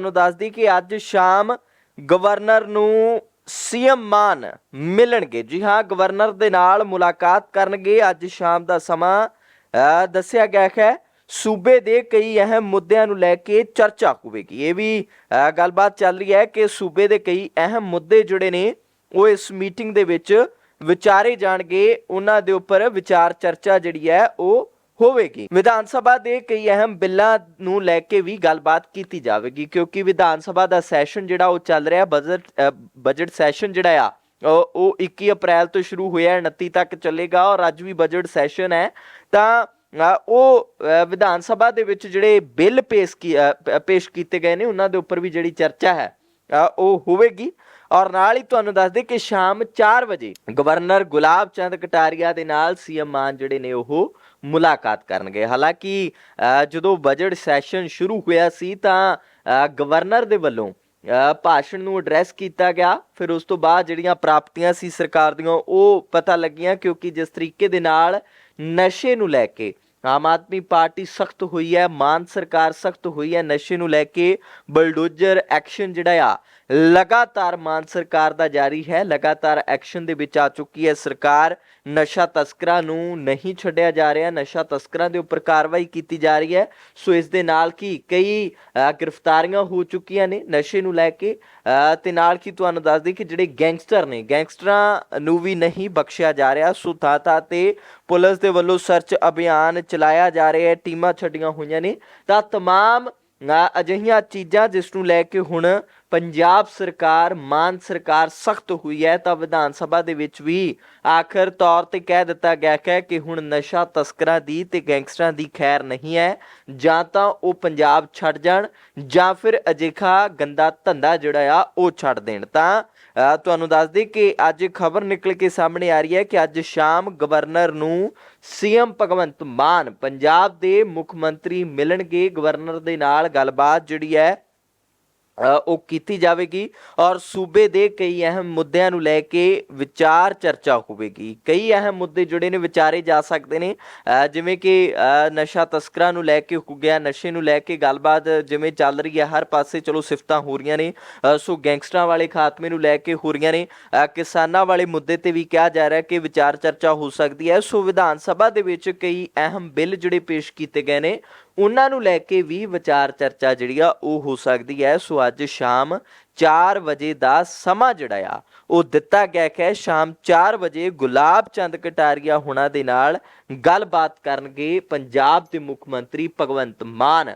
ਤੁਹਾਨੂੰ ਦੱਸਦੀ ਕਿ ਅੱਜ ਸ਼ਾਮ ਗਵਰਨਰ ਨੂੰ ਸੀਐਮ ਮਾਨ ਮਿਲਣਗੇ। ਜੀ ਹਾਂ ਗਵਰਨਰ ਦੇ ਨਾਲ ਮੁਲਾਕਾਤ ਕਰਨਗੇ। ਅੱਜ ਸ਼ਾਮ ਦਾ ਸਮਾਂ ਦੱਸਿਆ ਗਿਆ ਹੈ। ਸੂਬੇ ਦੇ ਕਈ ਅਹਿਮ ਮੁੱਦਿਆਂ ਨੂੰ ਲੈ ਕੇ ਚਰਚਾ ਹੋਵੇਗੀ। ਇਹ ਵੀ ਅ, ਗੱਲਬਾਤ ਚੱਲ ਰਹੀ ਹੈ ਕਿ ਸੂਬੇ ਦੇ ਕਈ ਅਹਿਮ ਮੁੱਦੇ ਜਿਹੜੇ ਨੇ ਉਹ ਇਸ ਮੀਟਿੰਗ ਦੇ ਵਿੱਚ ਵਿਚਾਰੇ ਜਾਣਗੇ। ਉਹਨਾਂ ਦੇ ਉੱਪਰ ਵਿਚਾਰ ਚਰਚਾ ਜਿਹੜੀ ਹੈ ਉਹ ਹੋਵੇਗੀ। ਵਿਧਾਨ ਸਭਾ ਦੇ ਕਈ ਅਹਿਮ ਬਿੱਲਾਂ ਨੂੰ ਲੈ ਕੇ ਵੀ ਗੱਲਬਾਤ ਕੀਤੀ ਜਾਵੇਗੀ, ਕਿਉਂਕਿ ਵਿਧਾਨ ਸਭਾ ਦਾ ਸੈਸ਼ਨ ਜਿਹੜਾ ਉਹ ਚੱਲ ਰਿਹਾ, ਬਜਟ ਬਜਟ ਸੈਸ਼ਨ ਜਿਹੜਾ ਆ ਉਹ ਉਹ 21 ਅਪ੍ਰੈਲ ਤੋਂ ਸ਼ੁਰੂ ਹੋਇਆ 29 ਤੱਕ ਚੱਲੇਗਾ ਔਰ ਅੱਜ ਵੀ ਬਜਟ ਸੈਸ਼ਨ ਹੈ। ਤਾਂ ਉਹ ਵਿਧਾਨ ਸਭਾ ਦੇ ਵਿੱਚ ਜਿਹੜੇ ਬਿੱਲ ਪੇਸ਼ ਕੀ ਪੇਸ਼ ਕੀਤੇ ਗਏ ਨੇ, ਉਹਨਾਂ ਦੇ ਉੱਪਰ ਵੀ ਜਿਹੜੀ ਚਰਚਾ ਹੈ ਉਹ ਹੋਵੇਗੀ। ਔਰ ਨਾਲ ਹੀ ਤੁਹਾਨੂੰ ਦੱਸ ਦੇ ਕਿ ਸ਼ਾਮ 4 ਵਜੇ ਗਵਰਨਰ ਗੁਲਾਬ ਚੰਦ ਕਟਾਰੀਆ ਦੇ ਨਾਲ ਸੀਐਮ ਮਾਨ ਜਿਹੜੇ ਨੇ ਉਹ ਮੁਲਾਕਾਤ ਕਰਨਗੇ। ਹਾਲਾਂਕਿ ਜਦੋਂ ਬਜਟ ਸੈਸ਼ਨ ਸ਼ੁਰੂ ਹੋਇਆ ਸੀ ਤਾਂ ਗਵਰਨਰ ਦੇ ਵੱਲੋਂ ਭਾਸ਼ਣ ਨੂੰ ਐਡਰੈਸ ਕੀਤਾ ਗਿਆ। ਫਿਰ ਉਸ ਤੋਂ ਬਾਅਦ ਜਿਹੜੀਆਂ ਪ੍ਰਾਪਤੀਆਂ ਸੀ ਸਰਕਾਰ ਦੀਆਂ, ਉਹ ਪਤਾ ਲੱਗੀਆਂ ਕਿਉਂਕਿ ਜਿਸ ਤਰੀਕੇ ਦੇ ਨਾਲ ਨਸ਼ੇ ਨੂੰ ਲੈ ਕੇ ਆਮ ਆਦਮੀ ਪਾਰਟੀ ਸਖਤ ਹੋਈ ਹੈ ਮਾਨ ਸਰਕਾਰ ਸਖਤ ਹੋਈ ਹੈ ਨਸ਼ੇ ਨੂੰ ਲੈ ਕੇ ਬਲਡੋਜ਼ਰ ਐਕਸ਼ਨ ਜਿਹੜਾ ਆ ਲਗਾਤਾਰ ਮਾਨ ਸਰਕਾਰ ਦਾ ਜਾਰੀ ਹੈ ਲਗਾਤਾਰ ਐਕਸ਼ਨ ਦੇ ਵਿੱਚ ਆ ਚੁੱਕੀ ਹੈ ਸਰਕਾਰ। ਨਸ਼ਾ ਤਸਕਰਾਂ ਨੂੰ ਨਹੀਂ ਛੱਡਿਆ ਜਾ ਰਿਹਾ ਨਸ਼ਾ ਤਸਕਰਾਂ ਦੇ ਉੱਪਰ ਕਾਰਵਾਈ ਕੀਤੀ ਜਾ ਰਹੀ ਹੈ। ਸੋ ਇਸ ਦੇ ਨਾਲ ਕੀ ਕਈ ਗ੍ਰਿਫਤਾਰੀਆਂ ਹੋ ਚੁੱਕੀਆਂ ਨੇ ਨਸ਼ੇ ਨੂੰ ਲੈ ਕੇ। ਅ, ਤੇ ਨਾਲ ਕੀ ਤੁਹਾਨੂੰ ਦੱਸ ਦਈਏ ਕਿ ਜਿਹੜੇ ਗੈਂਗਸਟਰ ਨੇ ਗੈਂਗਸਟਰਾਂ ਨੂੰ ਵੀ ਨਹੀਂ ਬਖਸ਼ਿਆ ਜਾ ਰਿਹਾ। ਸੋ ਥਾਂ ਥਾਂ ਤੇ ਪੁਲਿਸ ਦੇ ਵੱਲੋਂ ਸਰਚ ਅਭਿਆਨ ਚਲਾਇਆ ਜਾ ਰਿਹਾ ਹੈ, ਟੀਮਾਂ ਛੱਡੀਆਂ ਹੋਈਆਂ ਨੇ। ਤਾਂ ਤਮਾਮ ਅਜਿਹੀਆਂ ਚੀਜ਼ਾਂ ਜਿਸ ਨੂੰ ਲੈ ਕੇ ਹੁਣ ਪੰਜਾਬ ਸਰਕਾਰ, ਮਾਨ ਸਰਕਾਰ ਸਖਤ ਹੋਈ ਹੈ, ਤਾਂ ਵਿਧਾਨ ਸਭਾ ਦੇ ਵਿੱਚ ਵੀ ਆਖਰ ਤੌਰ ਤੇ ਕਹਿ ਦਿੱਤਾ ਗਿਆ ਹੈ ਕਿ ਹੁਣ ਨਸ਼ਾ ਤਸਕਰਾਂ ਦੀ ਤੇ ਗੈਂਗਸਟਰਾਂ ਦੀ ਖੈਰ ਨਹੀਂ ਹੈ। ਜਾਂ ਤਾਂ ਉਹ ਪੰਜਾਬ ਛੱਡ ਜਾਣ, ਜਾਂ ਫਿਰ ਅਜਿਹਾ ਗੰਦਾ ਧੰਦਾ ਜਿਹੜਾ ਆ, ਉਹ ਛੱਡ ਦੇਣ। ਤਾਂ ਤੁਹਾਨੂੰ ਦੱਸ ਦੇ ਕਿ ਅੱਜ ਖਬਰ ਨਿਕਲ ਕੇ ਸਾਹਮਣੇ ਆ ਰਹੀ ਹੈ ਕਿ ਅੱਜ ਸ਼ਾਮ ਗਵਰਨਰ ਨੂੰ ਸੀਐਮ ਭਗਵੰਤ ਮਾਨ, ਪੰਜਾਬ ਦੇ ਮੁੱਖ ਮੰਤਰੀ ਮਿਲਣਗੇ। ਗਵਰਨਰ ਦੇ ਨਾਲ ਗੱਲਬਾਤ ਜਿਹੜੀ ਹੈ ਉਹ ਕੀਤੀ ਜਾਵੇਗੀ ਔਰ ਸੂਬੇ ਦੇ ਕਈ ਅਹਿਮ ਮੁੱਦਿਆਂ ਨੂੰ ਲੈ ਕੇ ਵਿਚਾਰ ਚਰਚਾ ਹੋਵੇਗੀ। ਕਈ ਅਹਿਮ ਮੁੱਦੇ ਜਿਹੜੇ ਨੇ ਵਿਚਾਰੇ ਜਾ ਸਕਦੇ ਨੇ ਜਿਵੇਂ ਕਿ ਨਸ਼ਾ ਤਸਕਰਾਂ ਨੂੰ ਲੈ ਕੇ ਹੋ ਗਿਆ, ਨਸ਼ੇ ਨੂੰ ਲੈ ਕੇ ਗੱਲਬਾਤ ਜਿਵੇਂ ਚੱਲ ਰਹੀ ਹੈ, ਹਰ ਪਾਸੇ ਚਲੋ ਸਿਫਤਾਂ ਹੋ ਰਹੀਆਂ ਨੇ ਸੋ ਗੈਂਗਸਟਰਾਂ ਵਾਲੇ ਖਾਤਮੇ ਨੂੰ ਲੈ ਕੇ ਹੋ ਰਹੀਆਂ ਨੇ ਕਿਸਾਨਾਂ ਵਾਲੇ ਮੁੱਦੇ ਤੇ ਵੀ ਕਿਹਾ ਜਾ ਰਿਹਾ ਕਿ ਵਿਚਾਰ ਚਰਚਾ ਹੋ ਸਕਦੀ ਹੈ। ਸੋ ਵਿਧਾਨ ਸਭਾ ਦੇ ਵਿੱਚ ਕਈ ਅਹਿਮ ਬਿੱਲ ਜਿਹੜੇ ਪੇਸ਼ ਕੀਤੇ ਗਏ ਨੇ ਉਹਨਾਂ ਨੂੰ ਲੈ ਕੇ ਵੀ ਵਿਚਾਰ ਚਰਚਾ ਜਿਹੜੀ ਆ ਉਹ ਹੋ ਸਕਦੀ ਹੈ। ਸੋ ਅੱਜ ਸ਼ਾਮ 4 ਵਜੇ ਦਾ ਸਮਾਂ ਜਿਹੜਾ ਆ, ਉਹ ਦਿੱਤਾ ਗਿਆ ਹੈ। ਸ਼ਾਮ 4 ਵਜੇ ਗੁਲਾਬ ਚੰਦ ਕਟਾਰੀਆ ਹੁਣਾਂ ਦੇ ਨਾਲ ਗੱਲਬਾਤ ਕਰਨਗੇ ਪੰਜਾਬ ਦੇ ਮੁੱਖ ਮੰਤਰੀ ਭਗਵੰਤ ਮਾਨ।